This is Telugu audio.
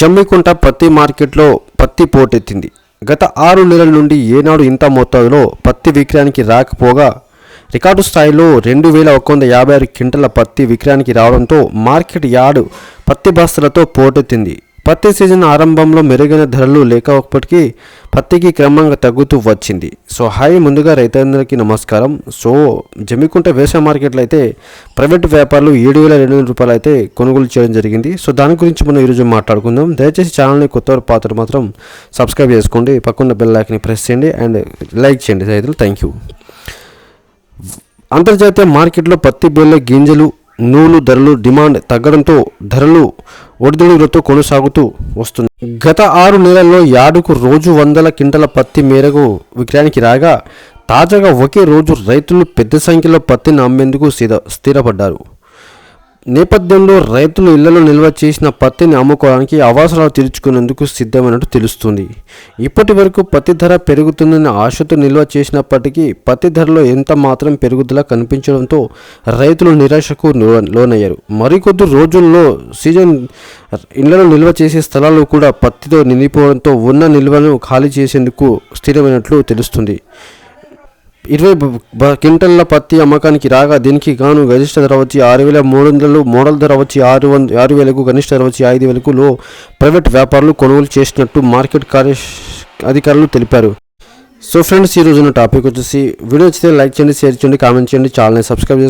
జమ్మికుంట పత్తి మార్కెట్లో పత్తి పోటెత్తింది. గత ఆరు నెలల నుండి ఏనాడు ఇంత మోతాదులో పత్తి విక్రయానికి రాకపోగా రికార్డు స్థాయిలో రెండు వేల ఒక వంద యాభై ఆరు క్వింటల పత్తి విక్రయానికి రావడంతో మార్కెట్ యార్డు పత్తి బస్తాలతో పోటెత్తింది. పత్తి సీజన్ ఆరంభంలో మెరుగైన ధరలు లేకపోవప్పటికీ పత్తికి క్రమంగా తగ్గుతూ వచ్చింది. సో హాయ్ ముందుగా రైతులందరికీ నమస్కారం. సో జమ్మికుంట వ్యవసాయ మార్కెట్లో అయితే ప్రైవేట్ వ్యాపారులు ఏడు వేల రెండు వందల రూపాయలు అయితే కొనుగోలు చేయడం జరిగింది. సో దాని గురించి మనం ఈరోజు మాట్లాడుకుందాం. దయచేసి ఛానల్ని కొత్త పాత్ర మాత్రం సబ్స్క్రైబ్ చేసుకోండి. పక్కన బెల్ లైక్ని ప్రెస్ చేయండి అండ్ లైక్ చేయండి రైతులు. థ్యాంక్ యూ అంతర్జాతీయ మార్కెట్లో పత్తి బేళ్ళ గింజలు నూలు ధరలు డిమాండ్ తగ్గడంతో ధరలు ఒడిదుడులతో కొనసాగుతూ వస్తుంది గత ఆరు నెలల్లో యార్డుకు రోజు వందల కింటల పత్తి మేరకు విక్రయానికి రాగా తాజాగా ఒకే రోజు రైతులు పెద్ద సంఖ్యలో పత్తిని అమ్మేందుకు స్థిర స్థిరపడ్డారు. నేపథ్యంలో రైతులు ఇళ్ళలో నిల్వ చేసిన పత్తిని అమ్ముకోవడానికి అవసరాలు తీర్చుకునేందుకు సిద్ధమైనట్టు తెలుస్తుంది. ఇప్పటి వరకు పత్తి ధర పెరుగుతుందన్న ఆశతో నిల్వ చేసినప్పటికీ పత్తి ధరలో ఎంత మాత్రం పెరుగుదల కనిపించడంతో రైతులు నిరాశకు లోనయ్యారు. మరికొద్ది రోజుల్లో సీజన్ ఇళ్ళలో నిల్వ చేసే స్థలాలు కూడా పత్తితో నిండిపోవడంతో ఉన్న నిల్వను ఖాళీ చేసేందుకు స్థిరమైనట్లు తెలుస్తుంది. ఇరవై క్వింటల్ల పత్తి అమ్మకానికి రాగా దీనికి గాను గరిష్ట ధర వచ్చి ఆరు వేల మూడు వందలు మోడల్ ధర వచ్చి ఆరు వంద ఆరు వేలకు గరిష్ట ధర వచ్చి ఐదు వేలకు లో ప్రైవేట్ వ్యాపారులు కొనుగోలు చేసినట్టు మార్కెట్ కార్య అధికారులు తెలిపారు. సో ఫ్రెండ్స్ ఈ రోజున టాపిక్ వచ్చేసి వీడియో వచ్చితే లైక్ చేయండి షేర్ చేయండి కామెంట్ చేయండి ఛానల్ని సబ్స్క్రైబ్